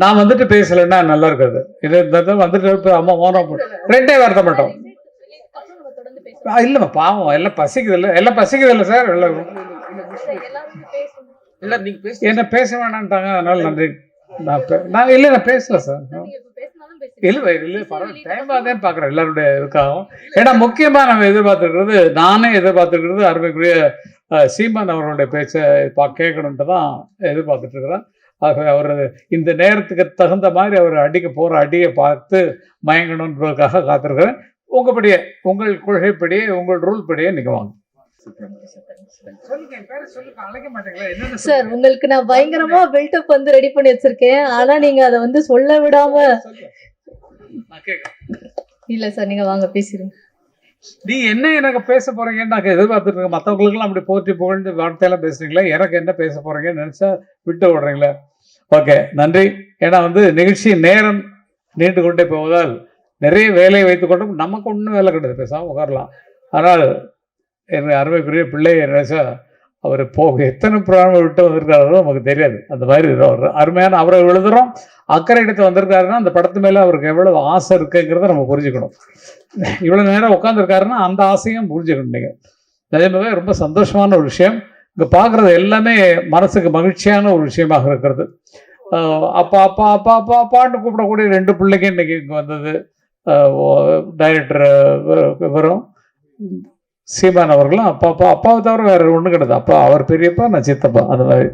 நான் வந்துட்டு பேசலைன்னா நல்லா இருக்காது. இது இந்த வந்துட்டு அம்மா ஓனம் ரெண்டே வார்த்தை மட்டும். இல்லைம்மா பாவம் எல்லாம் பசிக்குது இல்லை எல்லாம் பசிக்குது இல்லை சார்? எல்லாம் இல்ல நீங்க பேச. என்ன பேச வேணான்ட்டாங்க அதனால நன்றி நான் நான் இல்லை நான் பேசல சார். இல்லை இல்லை பரவாயில்ல. டைம் தான் பார்க்குறேன் எல்லாருடைய இதுக்காகவும். ஏன்னா முக்கியமாக நம்ம எதிர்பார்த்துருக்கிறது நானே எதிர்பார்த்துருக்கிறது அருமைக்குரிய சீமான் அவர்களுடைய பேச்சை பா கேட்கணுன்ட்டு தான் எதிர்பார்த்துட்டு இருக்கிறேன். ஆகவே அவர் இந்த நேரத்துக்கு தகுந்த மாதிரி அவர் அடிக்க போகிற அடியை பார்த்து மயங்கணுன்றதுக்காக காத்திருக்கிறேன். உங்கள்படியே உங்கள் கொள்கைப்படியே உங்கள் ரூல் படியே நீங்கள் வாங்க. சொல்லுங்க என் பேரை சொல்லுங்க அழைக்க மாட்டீங்களா என்னென்ன சார் உங்களுக்கு நான் பயங்கரமா பில்டப் வந்து ரெடி பண்ணி வச்சிருக்கேன். ஆனா நீங்க அதை வந்து சொல்ல விடாம இல்ல சார் நீங்க வாங்க பேசிடுங்க. நீ என்ன எனக்கு பேச போறீங்கன்னு நான் எதிர்பார்த்துட்டு இருக்கேன். மற்றவங்களுக்குலாம் அப்படி போற்றி புகழ்ந்து வார்த்தையெல்லாம் பேசுறீங்களா எனக்கு என்ன பேச போறீங்கன்னு நினைச்சா விட்டு விடுறீங்களா ஓகே நன்றி. ஏன்னா வந்து நிகழ்ச்சி நேரம் நீண்டு கொண்டே போவதால் நிறைய வேலையை வைத்துக்கொண்டும் நமக்கு ஒன்றும் வேலை கிடையாது பேசாமல் உட்காரலாம். ஆனால் என்னுடைய அருமைக்குரிய பிள்ளை நினைச்சா அவர் போக எத்தனை புராணம் விட்டு வந்திருக்காரோ நமக்கு தெரியாது. அந்த மாதிரி அவர் அருமையான அவரை எழுதுகிறோம் அக்கறை எடுத்து வந்திருக்காருன்னா அந்த படத்து மேலே அவருக்கு எவ்வளவு ஆசை இருக்குங்கிறத நம்ம புரிஞ்சுக்கணும். இவ்வளோ நேரம் உட்காந்துருக்காருன்னா அந்த ஆசையும் புரிஞ்சுக்கணும் நீங்கள் நிஜமாகவே ரொம்ப சந்தோஷமான ஒரு விஷயம். இங்கே பார்க்குறது எல்லாமே மனசுக்கு மகிழ்ச்சியான ஒரு விஷயமாக இருக்கிறது. அப்பா அப்பா அப்பா அப்பா அப்பான்னு கூப்பிடக்கூடிய ரெண்டு பிள்ளைங்க இன்னைக்கு இங்கே வந்தது. டைரக்டர் வரும் சீமான் அவர்களும் அப்பா அப்பா அப்பாவை தவிர வேறு ஒன்றும் கிடையாது. அப்பா அவர் பெரியப்பா நான் சித்தப்பா. அந்த மாதிரி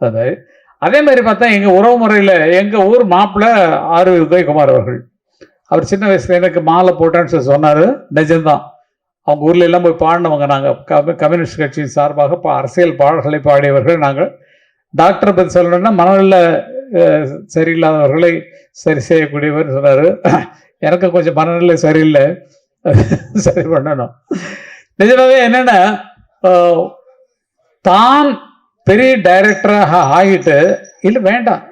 அது மாதிரி. அதே மாதிரி பார்த்தா எங்கள் உறவு முறையில் எங்கள் ஊர் மாப்பிள்ளை ஆர் உதயகுமார் அவர்கள். அவர் சின்ன வயசில் எனக்கு மாலை போட்டேன்னு சொல்லி சொன்னார். நிஜம்தான். அவங்க ஊரில் எல்லாம் போய் பாடினவங்க நாங்கள் கம்யூனிஸ்ட் கட்சியின் சார்பாக இப்போ அரசியல் பாடல்களை பாடியவர்கள் நாங்கள். டாக்டரை பற்றி சொல்லணும்னா மனநல சரியில்லாதவர்களை சரி செய்யக்கூடியவர் சொன்னார். எனக்கு கொஞ்சம் மனநிலை சரியில்லை. சரி பண்ணணும். நிஜமாவே என்னன்னா தான் பெரிய டைரக்டராக ஆகிட்டு இல்லை வேண்டாம்.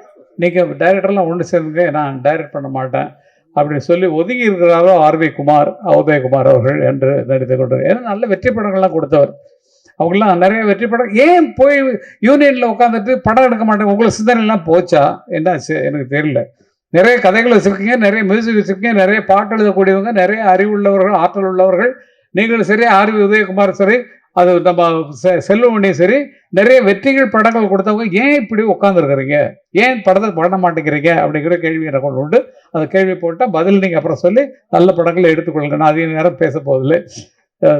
நீங்கள் டைரக்டர்லாம் ஒன்று சேர்ந்துங்க நான் டைரக்ட் பண்ண மாட்டேன். அப்படின்னு சொல்லி ஒதுங்கி இருக்கிறாரோ ஆர்வி குமார் உதயகுமார் அவர்கள் என்று நடித்து கொண்டு ஏன்னா நல்ல வெற்றி படங்கள்லாம் கொடுத்தவர். அவங்களாம் நிறைய வெற்றி படம். ஏன் போய் யூனியனில் உட்காந்துட்டு படம் எடுக்க மாட்டேங்க உங்களுக்கு சிந்தனைலாம் போச்சா? என்னாச்சு? எனக்கு தெரியல. நிறைய கதைகள் வச்சுருக்கீங்க நிறைய மியூசிக் வச்சுருக்கீங்க நிறைய பாட்டு எழுதக்கூடியவங்க நிறைய அறிவுள்ளவர்கள் ஆற்றல் உள்ளவர்கள். நீங்களும் சரி ஆர்வி உதயகுமார் சரி அது நம்ம செ- செல்வமணியும் சரி நிறைய வெற்றிகள் படங்கள் கொடுத்தவங்க ஏன் இப்படி உட்காந்துருக்கிறீங்க ஏன் படத்தை பண்ண மாட்டேங்கிறீங்க? அப்படிங்கிற கேள்வி எனக்கு ஒன்று உண்டு. அந்த கேள்வி போட்டால் பதில் நீங்கள் அப்புறம் சொல்லி நல்ல படங்களை எடுத்துக்கொள்ளுங்க. நான் அதிக நேரம் பேச போதில்லை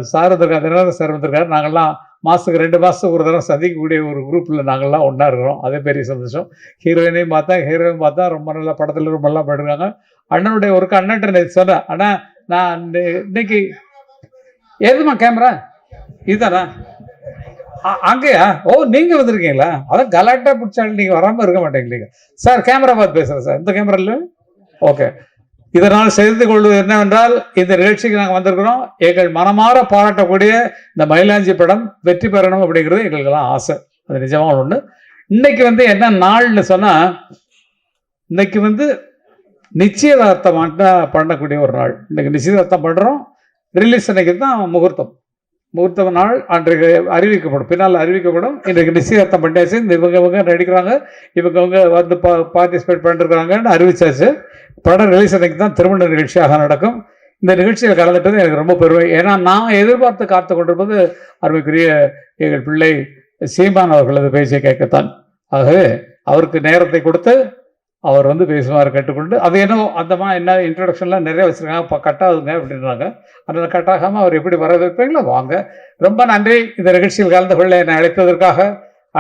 சார் வந்திருக்காரு சார் வந்திருக்காரு நாங்கள்லாம் மாதத்துக்கு ரெண்டு மாதத்துக்கு ஒரு தடவை சந்திக்கக்கூடிய ஒரு குரூப்பில் நாங்கள்லாம் ஒன்றா இருக்கிறோம். அதே பெரிய சந்தோஷம். ஹீரோயினையும் பார்த்தா ஹீரோயின் பார்த்தா ரொம்ப நல்ல படத்தில் ரொம்ப நல்லா பண்ணிருக்காங்க அண்ணனுடைய ஒருக்கு அண்ணன்ட்ட நான் சொன்னேன். அண்ணா நான் இன்னைக்கு எதுமா கேமரா இதுதானா? அ- அங்கேயா? ஓ நீங்கள் வந்திருக்கீங்களா? அதான் கலாட்டாக பிடிச்சாலும் நீங்கள் வராமல் இருக்க மாட்டேங்கிறீங்க. சார் கேமரா பார்த்து பேசுகிறேன் சார். இந்த கேமரா இல்லை ஓகே. இதனால் செய்து கொள்வது என்னவென்றால் இந்த நிகழ்ச்சிக்கு நாங்கள் வந்திருக்கிறோம். எங்கள் மனமாற பாராட்டக்கூடிய இந்த மயிலாஞ்சி படம் வெற்றி பெறணும் அப்படிங்கிறது எங்களுக்கெல்லாம் ஆசை. அது நிஜமாக ஒன்று இன்னைக்கு வந்து என்ன நாள்னு சொன்னால் இன்னைக்கு வந்து நிச்சயதார்த்தம் பண்ணக்கூடிய ஒரு நாள். இன்னைக்கு நிச்சயதார்த்தம் பண்ணுறோம் ரிலீஸ் அன்னைக்கு தான் முகூர்த்தம். முகூர்த்த நாள் அன்றைக்கு அறிவிக்கப்படும். பின்னால் அறிவிக்கப்படும். இன்றைக்கு நிச்சயதார்த்தம் பண்ணியாச்சு. இந்த இவங்க இவங்க நடிக்கிறாங்க. இவங்க இவங்க வந்து பா பார்ட்டிசிபேட் பண்ணிருக்கிறாங்கன்னு அறிவிச்சாச்சு. படம் ரிலீஸ் அன்னைக்கு தான் திருமண நிகழ்ச்சியாக நடக்கும். இந்த நிகழ்ச்சியில் கலந்துட்டது எனக்கு ரொம்ப பெருமை. ஏன்னா நான் எதிர்பார்த்து காத்து கொண்டிருப்பது அருமைக்குரிய எங்கள் பிள்ளை சீமான் அவர்களது பேச்சை கேட்கத்தான். ஆகவே அவருக்கு நேரத்தை கொடுத்து அவர் வந்து பேசுமாறு கேட்டுக்கொண்டு அது என்ன அந்தமா என்ன இன்ட்ரடக்ஷன்லாம் நிறைய வச்சுருக்காங்க இப்போ கட்டாதுங்க அப்படின்றாங்க. அதனால் கட்டாகாமல் அவர் எப்படி வர வைப்பீங்களோ வாங்க. ரொம்ப நன்றி. இந்த நிகழ்ச்சியில் கலந்து கொள்ள என்னை அழைத்ததற்காக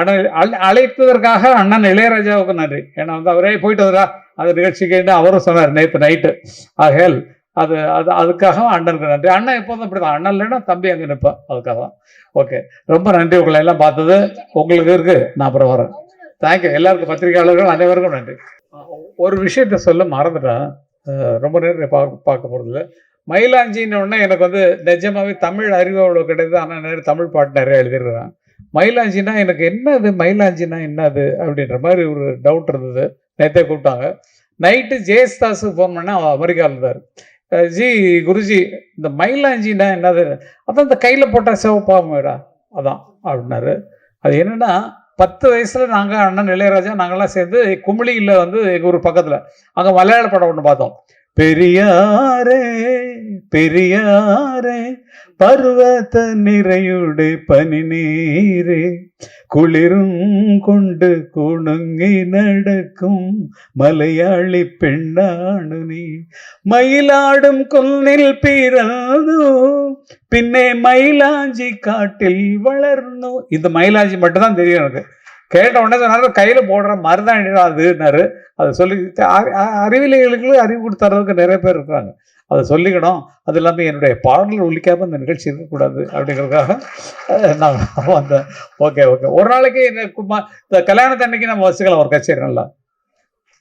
அண்ணன் அழைத்ததற்காக அண்ணன் இளையராஜாவுக்கு நன்றி. ஏன்னா வந்து அவரே போயிட்டு வந்துடா அந்த நிகழ்ச்சிக்கு அவரும் சொன்னார் நேற்று நைட்டு ஆகையால் அது அது அதுக்காக அண்ணனுக்கு நன்றி. அண்ணன் எப்போதும் அப்படி தான் அண்ணன் இல்லைன்னா தம்பி அங்கே நிற்பான் அதுக்காக. தான் ஓகே ரொம்ப நன்றி. உங்களை எல்லாம் பார்த்தது உங்களுக்கு இருக்கு. நான் அப்புறம் வரேன். தேங்க்யூ எல்லாருக்கும் பத்திரிகையாளர்கள் அனைவருக்கும் நன்றி. ஒரு விஷயத்த சொல்ல மறந்துட்டேன். ரொம்ப நேரம் பார்க்க பார்க்க போகிறதில்ல மயிலாஞ்சின்னு உடனே எனக்கு வந்து நிஜமாவே தமிழ் அறிவு அவ்வளோ கிடையாது. ஆனால் நிறைய தமிழ் பாட்டு நிறைய எழுதிருக்கிறேன் மயிலாஞ்சின்னா எனக்கு என்னது? மயிலாஞ்சின்னா என்னது? அப்படின்ற மாதிரி ஒரு டவுட் இருந்தது. நேற்றே கூப்பிட்டாங்க. நைட்டு ஜெயஸ்தாஸுக்கு ஃபோன் பண்ணால் அமெரிக்காவில் இருந்தார். ஜி குருஜி இந்த மயிலாஞ்சினா என்னது? அதான் இந்த கையில் போட்டால் சிவப்பாமடா அதான் அப்படின்னாரு. அது என்னென்னா பத்து வயசில் நாங்கள் அண்ணன் இளையராஜா நாங்கள்லாம் சேர்ந்து குமிழியில் வந்து எங்கள் ஊர் பக்கத்தில் அங்கே மலையாள படம் ஒன்று பார்த்தோம். பெரியாரே பெரியாரே பர்வத நிறையுடு பனி நீரே குளிரும் கொண்டு குணுங்கி நடக்கும் மலையாளி பெண்ணானு நீ. மயிலாடும் கொல்லில் பிறந்தோ பின்னே மயிலாஞ்சி காட்டில் வளர்ந்தோ. இந்த மயிலாஞ்சி மட்டும்தான் தெரியும் எனக்கு. கேட்ட உடனே சொன்னாரு கையில போடுற மருதாணிடா அதுன்னாரு அதை? சொல்லி அறிவிலைகளுக்கு அறிவு கொடுத்துறதுக்கு நிறைய பேர் இருக்காங்க. அதை சொல்லிக்கணும். அது இல்லாமல் என்னுடைய பாடல்கள் ஒழிக்காமல் இந்த நிகழ்ச்சி இருக்கக்கூடாது அப்படிங்கிறதுக்காக நான் வந்தேன். Okay okay. ஒரு நாளைக்கு இந்த இந்த கல்யாணத்தன்னைக்கு நம்ம வச்சுக்கலாம் ஒரு கச்சேரி நல்லா